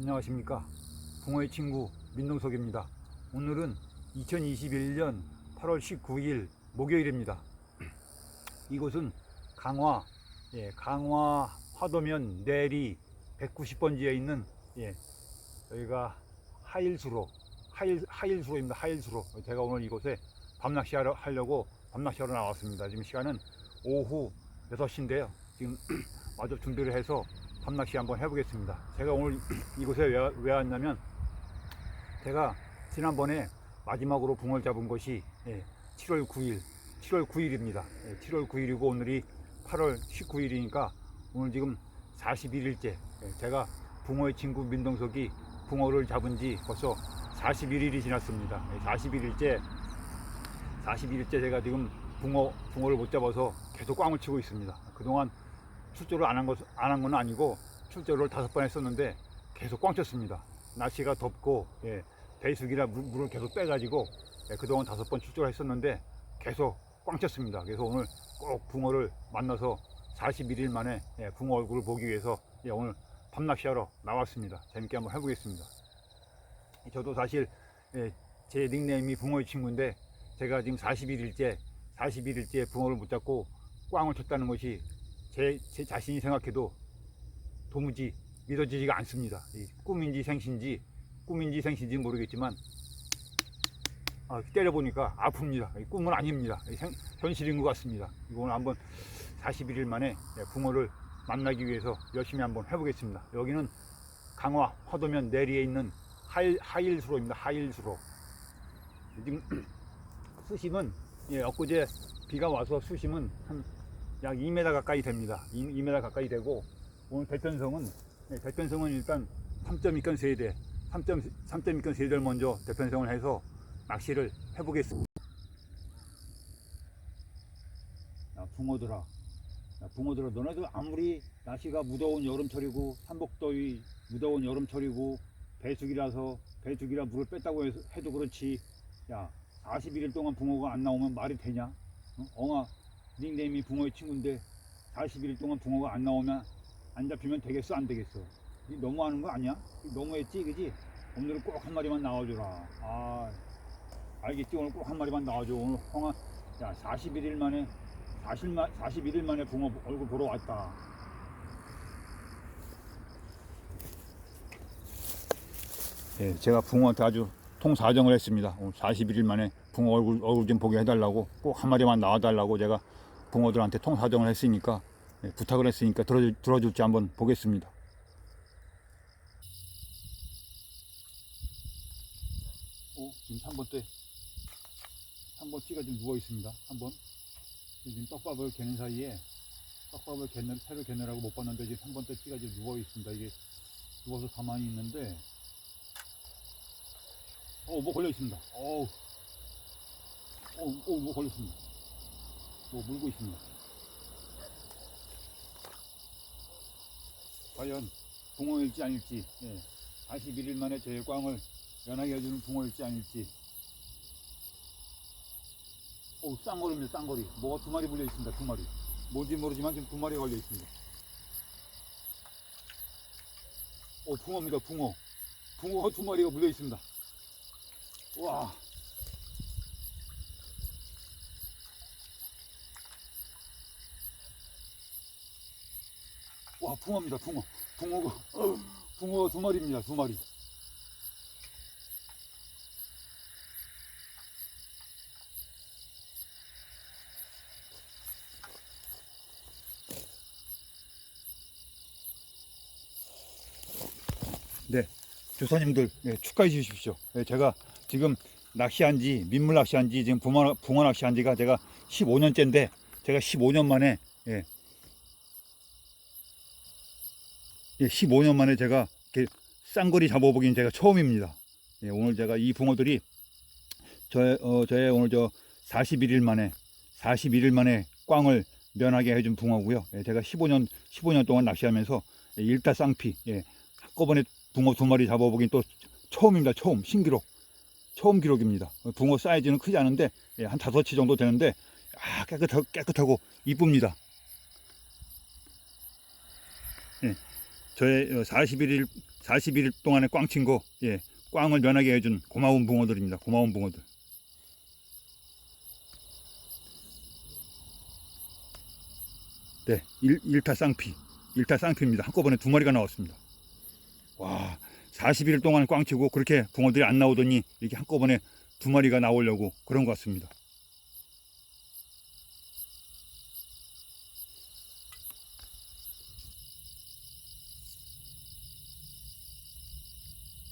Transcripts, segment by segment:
안녕하십니까. 붕어의 친구 민동석입니다. 오늘은 2021년 8월 19일 목요일입니다. 이곳은 강화 예, 강화 화도면 내리 190번지에 있는 예, 여기가 하일수로 하일, 하일수로입니다. 하일수로. 제가 오늘 이곳에 밤낚시하러 하려고 밤낚시하러 나왔습니다. 지금 시간은 오후 6시인데요. 지금 마저 준비를 해서 밤낚시 한번 해보겠습니다. 제가 오늘 이곳에 왜, 왜 왔냐면 제가 지난번에 마지막으로 붕어를 잡은 것이 예, 7월 9일, 7월 9일입니다. 7월 9일이고 오늘이 8월 19일이니까 오늘 지금 41일째 제가 붕어의 친구 민동석이 붕어를 잡은 지 벌써 41일이 지났습니다. 41일째 41일째 제가 지금 붕어 붕어를 못 잡아서 계속 꽝을 치고 있습니다. 그동안 출조를 안 한 것, 안 한 건 아니고 출조를 다섯 번 했었는데 계속 꽝 쳤습니다. 날씨가 덥고 예, 배수기라 물, 물을 계속 빼가지고 예, 그동안 다섯 번 출조를 했었는데 계속 꽝 쳤습니다. 그래서 오늘 꼭 붕어를 만나서 41일 만에 예, 붕어 얼굴을 보기 위해서 예, 오늘 밤낚시하러 나왔습니다. 재밌게 한번 해보겠습니다. 저도 사실 예, 제 닉네임이 붕어의 친구인데 제가 지금 41일째 41일째 붕어를 못 잡고 꽝을 쳤다는 것이 제, 제 자신이 생각해도 도무지 믿어지지가 않습니다. 이 꿈인지 생신지 꿈인지 생신지 모르겠지만 아, 때려보니까 아픕니다. 이 꿈은 아닙니다. 이 생- 현실인 것 같습니다. 이거 오늘 한번 41일 만에 예, 붕어를 만나기 위해서 열심히 한번 해보겠습니다. 여기는 강화 화도면 내리에 있는 하일, 하일수로입니다. 하일수로. 지금 수심은 예, 엊그제 비가 와서 수심은 한 약 2m 가까이 됩니다. 2, 2m 가까이 되고 오늘 대편성은 네, 대편성은 일단 3.2건 세대 3.2건 세대를 먼저 대편성을 해서 낚시를 해보겠습니다. 야, 붕어들아, 야, 붕어들아, 너네들 아무리 날씨가 무더운 여름철이고 삼복더위 무더운 여름철이고 배수기라서 배수기라 물을 뺐다고 해서, 해도 그렇지. 야, 41일 동안 붕어가 안 나오면 말이 되냐? 어? 엉아 닉네임이 붕어의 친구인데 41일 동안 붕어가 안 나오면 안 잡히면 되겠어 안 되겠어 이 너무하는 거 아니야? 이 너무했지 그지? 오늘은 꼭 한 마리만 나와줘라 아 알겠지 오늘 꼭 한 마리만 나와줘 오늘 홍아 야 41일 만에 40, 41일 만에 붕어 얼굴 보러 왔다 예, 제가 붕어한테 아주 통사정을 했습니다. 오늘 41일 만에 붕어 얼굴, 얼굴 좀 보게 해달라고 꼭 한 마리만 나와달라고 제가 붕어들한테 통사정을 했으니까 예, 부탁을 했으니까 들어줄, 들어줄지 한번 보겠습니다. 오, 지금 3번 때 3번 찌가 지금 누워 있습니다. 3번 지금 떡밥을 개는 사이에 떡밥을 개느, 새로 개느라고 못 봤는데 지금 3번 때 찌가 지금 누워 있습니다. 이게 누워서 가만히 있는데 어, 뭐 걸려 있습니다. 어우. 어, 어, 뭐 걸렸습니다. 뭐 물고 있습니다. 과연 붕어일지 아닐지, 예. 41일 만에 제 꽝을 연하게 해주는 붕어일지 아닐지. 오, 쌍거리입니다, 쌍거리. 뭐가 두 마리 물려 있습니다, 두 마리. 뭔지 모르지만 지금 두 마리가 걸려 있습니다. 오, 붕어입니다, 붕어. 붕어가 두 마리가 물려 있습니다. 와. 와, 붕어입니다, 붕어. 붕어가, 붕어 두 마리입니다, 두 마리. 네, 조사님들 네, 축하해 주십시오. 네, 제가 지금 낚시한 지 민물 낚시한 지 지금 붕어, 붕어 낚시한 지가 제가 15년째인데 제가 15년 만에 예, 예 15년 만에 제가 이렇게 쌍거리 잡아보긴 제가 처음입니다. 예, 오늘 제가 이 붕어들이 저의 어, 저의 오늘 저 41일 만에 41일 만에 꽝을 면하게 해준 붕어고요. 예, 제가 15년 15년 동안 낚시하면서 예, 일타 쌍피 예, 한꺼번에 붕어 두 마리 잡아보긴 또 처음입니다. 처음 신기록. 처음 기록입니다. 붕어 사이즈는 크지 않은데 예, 한 다섯 치 정도 되는데 아, 깨끗하고, 깨끗하고 이쁩니다. 예, 저의 41일 41일 동안에 꽝친 거, 예, 꽝을 면하게 해준 고마운 붕어들입니다. 고마운 붕어들. 네, 일, 일타 쌍피, 일타 쌍피입니다. 한꺼번에 두 마리가 나왔습니다. 와, 41일 동안 꽝 치고 그렇게 붕어들이 안 나오더니 이렇게 한꺼번에 두 마리가 나오려고 그런 것 같습니다.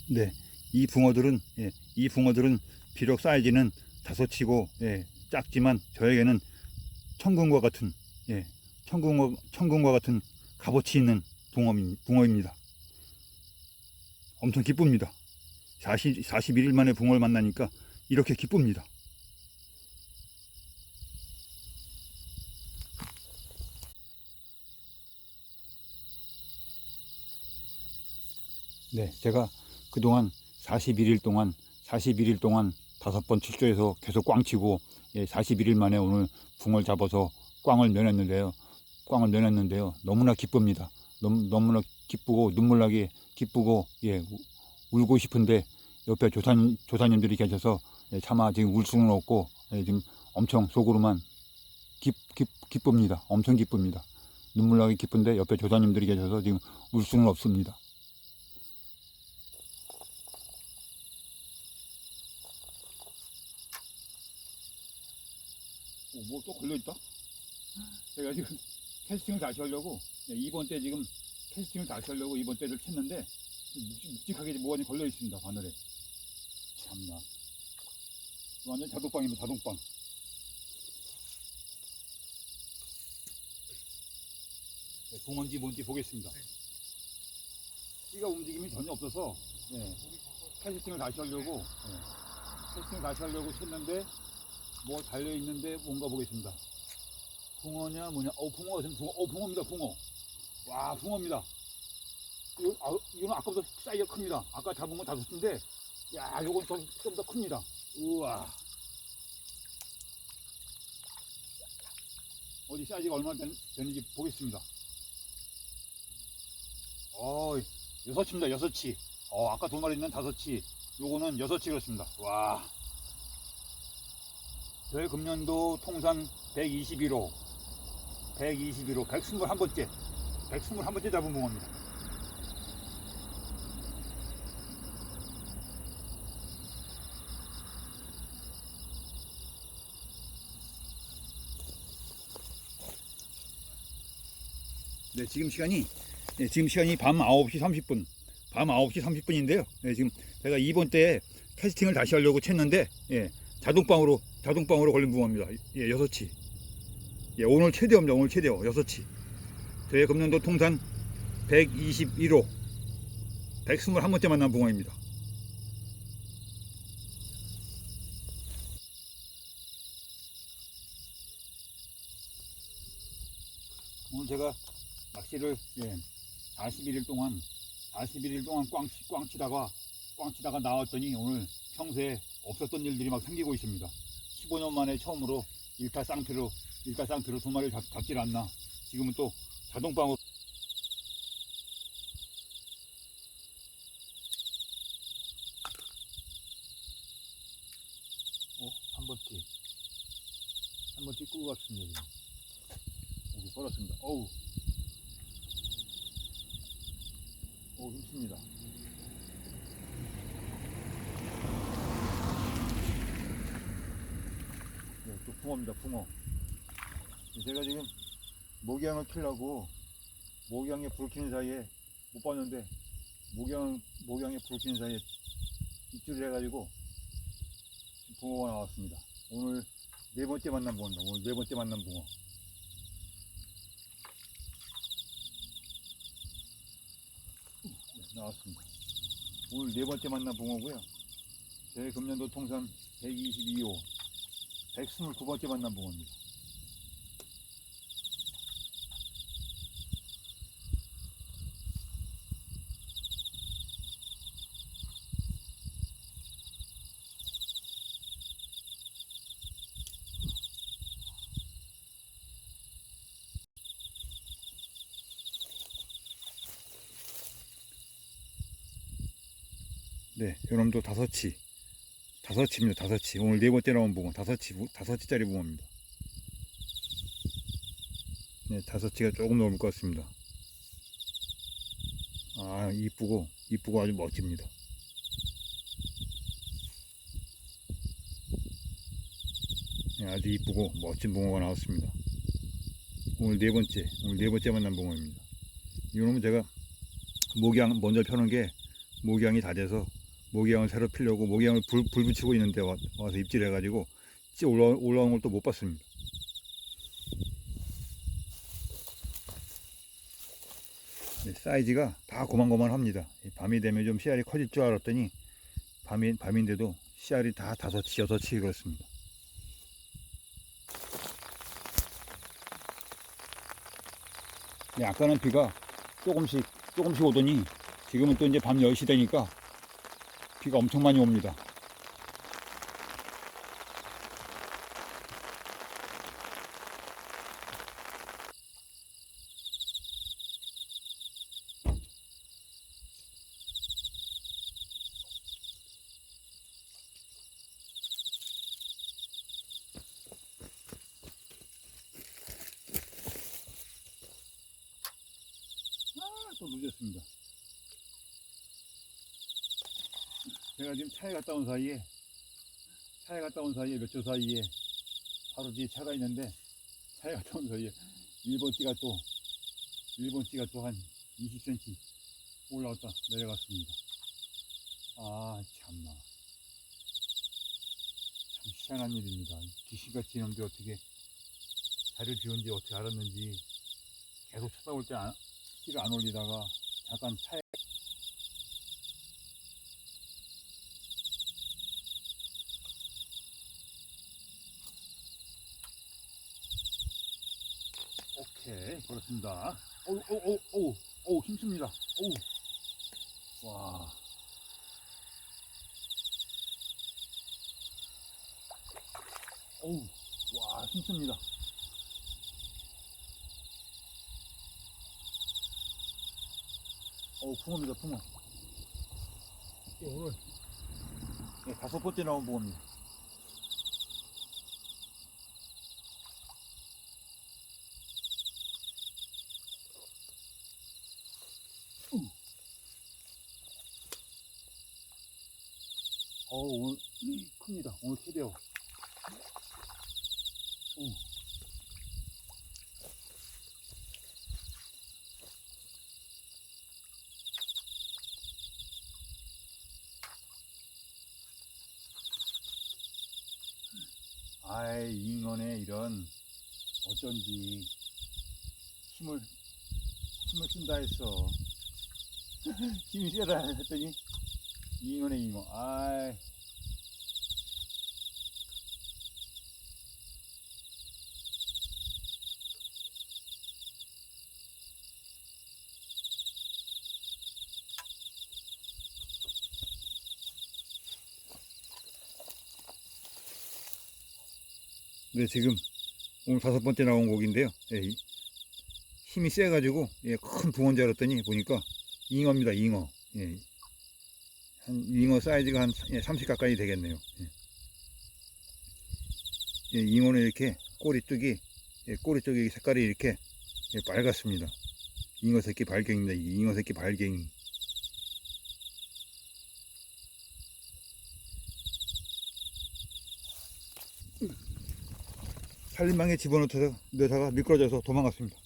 네, 이 붕어들은 예, 이 붕어들은 비록 사이즈는 다섯치고 예, 작지만 저에게는 천궁과 같은 예, 천궁과 천궁과 같은 값어치 있는 붕어입, 붕어입니다. 엄청 기쁩니다. 40, 41일 만에 붕어를 만나니까 이렇게 기쁩니다. 네, 제가 그동안 41일 동안 41일 동안 다섯 번 출조해서 계속 꽝치고 예, 41일 만에 오늘 붕어를 잡아서 꽝을 면했는데요. 꽝을 면했는데요. 너무나 기쁩니다. 너무, 너무나 기쁘고 눈물 나게 기쁘고 예, 우- 울고 싶은데 옆에 조사님, 조사님들이 계셔서 예, 차마 지금 울 수는 없고 예, 지금 엄청 속으로만 기, 기, 기쁩니다. 엄청 기쁩니다. 눈물 나게 기쁜데 옆에 조사님들이 계셔서 지금 울 수는 없습니다. 뭐 또 걸려있다? 제가 지금 캐스팅을 다시 하려고 네, 이번 때 지금 캐스팅을 다시 하려고 이번 때를 캤는데 묵직- 묵직하게 뭐가 좀 걸려있습니다 바늘에. 참나. 완전 자동빵입니다 자동빵. 네, 붕어인지 뭔지 보겠습니다. 씨가 움직임이 전혀 없어서 네, 캐스팅을 다시 하려고 네, 캐스팅을 다시 하려고 쳤는데 뭐 달려 있는데 뭔가 보겠습니다. 붕어냐 뭐냐? 어 붕어 지금 붕어 어 붕어입니다 붕어. 와 붕어입니다. 이거 아, 이거는 아까보다 사이즈가 큽니다. 아까 잡은 건 다섯인데 야 요건 좀더 큽니다. 우와. 어디 사이즈가 얼마나 된, 되는지 보겠습니다. 어 여섯치입니다 여섯치. 어 아까 두 마리 있는 다섯치. 요거는 여섯치 그렇습니다. 와. 저희 금년도 통산 121호, 121호, 121번째, 121번째 잡은 붕어입니다. 네, 지금 시간이, 네, 지금 시간이 밤 9시 30분, 밤 9시 30분인데요. 네, 지금 제가 이번 때 캐스팅을 다시 하려고 쳤는데, 예, 자동방으로 자동방으로 걸린 붕어입니다. 예, 여섯치. 예, 오늘 최대입니다. 오늘 최대어 여섯치. 저희 금년도 통산 121호 121번째 만난 붕어입니다. 오늘 제가 낚시를 예, 41일 동안 41일 동안 꽝, 꽝 치다가 꽝 치다가 나왔더니 오늘 평소에 없었던 일들이 막 생기고 있습니다. 15년 만에 처음으로 일타 쌍피로 일타 쌍피로 두 마리를 잡, 잡질 않나. 지금은 또 자동방으로 어, 한번 뛰. 한번 뛰고 갔습니다. 지금. 여기 걸었습니다. 어우. 오, 힘씁니다. 네, 또 붕어입니다, 붕어. 제가 지금 모기향을 키려고 모기향에 불 켜는 사이에 못 봤는데 모기향, 모기향에 불 켜는 사이에 입질을 해가지고 붕어가 나왔습니다. 오늘 네 번째 만난 붕어입니다. 오늘 네 번째 만난 붕어. 네, 나왔습니다. 오늘 네 번째 만난 붕어고요. 제 금년도 통산 122호 129번째 만난 봉어입니다. 네, 여러분도 다섯치 다섯치입니다, 다섯치. 오늘 네 번째 나온 붕어. 다섯치, 부- 다섯치짜리 붕어입니다. 네, 다섯치가 조금 넘을 것 같습니다. 아, 이쁘고, 이쁘고 아주 멋집니다. 네, 아주 이쁘고 멋진 붕어가 나왔습니다. 오늘 네 번째, 오늘 네 번째 만난 붕어입니다. 이놈은 제가 목양 먼저 펴놓은 게 목양이 다 돼서 목양을 새로 피려고 목양을 불, 불 붙이고 있는데 와, 서 입질해가지고 찌 올라, 올라온 걸 또 못 봤습니다. 네, 사이즈가 다 고만고만합니다. 이 밤이 되면 좀 씨알이 커질 줄 알았더니 밤이, 밤인데도 씨알이 다 다섯치, 여섯치 그렇습니다. 네, 아까는 비가 조금씩 조금씩 오더니 지금은 또 이제 밤 10시 되니까 비가 엄청 많이 옵니다. 아, 또 늦었습니다. 제가 지금 차에 갔다 온 사이에 차에 갔다 온 사이에 몇 초 사이에 바로 뒤에 차가 있는데 차에 갔다 온 사이에 일본 띠가 또 일본 띠가 또 한 20cm 올라왔다 내려갔습니다. 아 참나 참 희한한 일입니다. 귀신같이 이놈들 어떻게 자리를 비운지 어떻게 알았는지 계속 쳐다볼 때 안, 티를 안 올리다가 잠깐 차에 오케이 그렇습니다. 오오오오오 힘씁니다. 오와. 오우 와 힘씁니다. 어우 붕어입니다 붕어. 예, 오늘 예, 다섯 번째 나온 붕어입니다 음. 어우 오늘 음, 큽니다 오늘 캐대요 오. 아이 잉어네 이런 어쩐지 힘을 힘을 쓴다 했어 힘이 세다 했더니 잉어네 잉어 아이. 네 지금 오늘 다섯 번째 나온 곡인데요. 예, 이- 힘이 세가지고 예, 큰 붕어인 줄 알았더니 보니까 잉어입니다 잉어. 예, 한 잉어 사이즈가 한 30 가까이 되겠네요 예. 예, 잉어는 이렇게 꼬리 쪽이 예, 꼬리 쪽이 색깔이 이렇게 예, 빨갛습니다 잉어 새끼 발갱입니다 이 잉어 새끼 발갱이 살림망에 집어넣다가 넣다가 미끄러져서 도망갔습니다.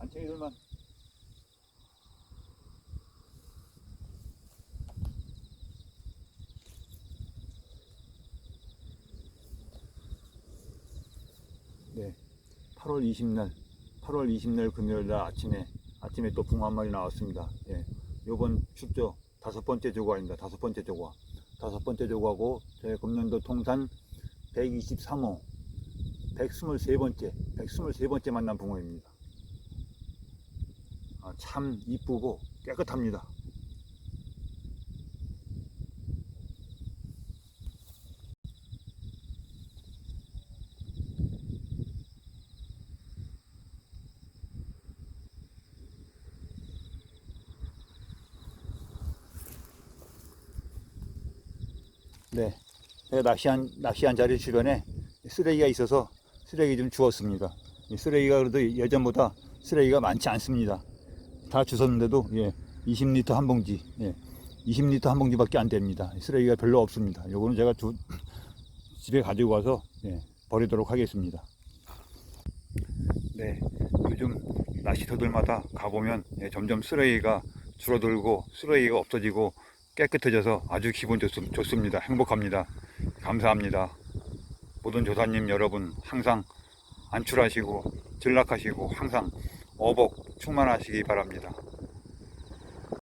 아, 여기 단체들만 네. 8월 20날, 8월 20날 금요일 날 아침에, 아침에 또 붕어 한 마리 나왔습니다. 예. 요번 춥죠? 다섯 번째 조과입니다. 다섯 번째 조과. 다섯 번째 조과고 저희 금년도 통산 123호 123번째 123번째 만난 붕어입니다. 아, 참 이쁘고 깨끗합니다. 네. 제가 낚시한, 낚시한 자리 주변에 쓰레기가 있어서 쓰레기 좀 주웠습니다. 이 쓰레기가 그래도 예전보다 쓰레기가 많지 않습니다. 다 주웠는데도, 예, 20리터 한 봉지, 예, 20리터 한 봉지밖에 안 됩니다. 쓰레기가 별로 없습니다. 요거는 제가 두, 집에 가지고 가서, 예, 버리도록 하겠습니다. 네, 요즘 낚시터들마다 가보면 예, 점점 쓰레기가 줄어들고 쓰레기가 없어지고 깨끗해져서 아주 기분 좋, 좋습니다. 행복합니다. 감사합니다. 모든 조사님 여러분 항상 안출하시고 전락하시고 항상 어복 충만하시기 바랍니다.